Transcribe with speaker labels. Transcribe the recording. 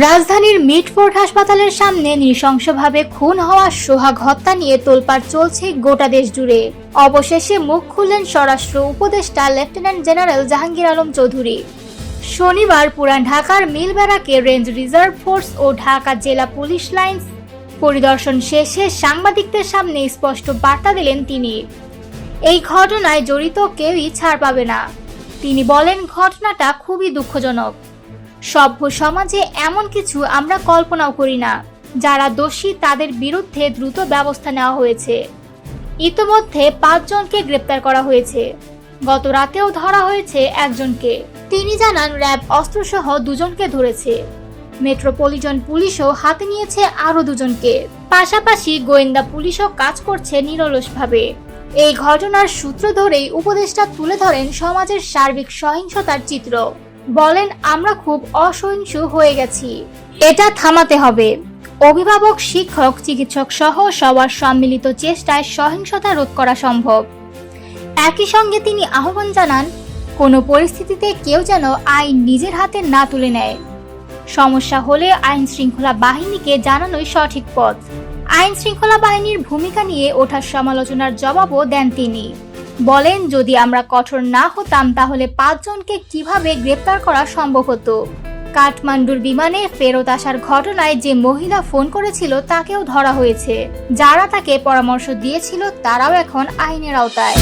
Speaker 1: রাজধানীর মিটফোর্ড হাসপাতালের সামনে নৃশংসভাবে খুন হওয়া সোহাগ হত্যা নিয়ে তোলপাড় চলছে গোটা দেশ জুড়ে। অবশেষে মুখ খুললেন স্বরাষ্ট্র উপদেষ্টা লেফটেন্যান্ট জেনারেল জাহাঙ্গীর আলম চৌধুরী। শনিবার পুরান ঢাকার মিলবেড়াকে রেঞ্জ রিজার্ভ ফোর্স ও ঢাকা জেলা পুলিশ লাইন্স পরিদর্শন শেষে সাংবাদিকদের সামনে স্পষ্ট বার্তা দিলেন তিনি। এই ঘটনায় জড়িত কেউই ছাড় পাবে না। তিনি বলেন, ঘটনাটা খুবই দুঃখজনক। সভ্য সমাজে এমন কিছু আমরা কল্পনাও করি না, যারা দোষী তাদের বিরুদ্ধে দ্রুত ব্যবস্থা নেওয়া হয়েছে। ইতোমধ্যে পাঁচজনকে গ্রেপ্তার করা হয়েছে। গত রাতেও ধরা হয়েছে একজনকে। তিনি জানান, র্যাব অস্ত্রসহ দুজনকে ধরেছে। মেট্রোপলিটন পুলিশও হাতে নিয়েছে আরও দুজনকে। পাশাপাশি গোয়েন্দা পুলিশও কাজ করছে নিরলসভাবে। এই ঘটনার সূত্র ধরেই উপদেষ্টা তুলে ধরেন সমাজের সার্বিক সহিংসতার চিত্র। বলেন, আমরা খুব অসহিংসু হয়ে গেছি। এটা থামাতে হবে। অভিভাবক, শিক্ষক, চিকিৎসক সহ সবার সম্মিলিত চেষ্টায় সহিংসতা রোধ করা সম্ভব। একই সঙ্গে তিনি আহ্বান জানান, কোনো পরিস্থিতিতে কেউ যেন আইন নিজের হাতে না তুলে নেয়। সমস্যা হলে আইন শৃঙ্খলা বাহিনীকে জানানোই সঠিক পথ। আইন শৃঙ্খলা বাহিনীর ভূমিকা নিয়ে ওঠার সমালোচনার জবাবও দেন তিনি। বলেন, যদি আমরা কঠোর না হতাম, তাহলে পাঁচজনকে কীভাবে গ্রেপ্তার করা সম্ভব হতো? কাঠমান্ডুর বিমানে ফেরত আসার ঘটনায় যে মহিলা ফোন করেছিল, তাকেও ধরা হয়েছে। যারা তাকে পরামর্শ দিয়েছিল, তারাও এখন আইনের আওতায়।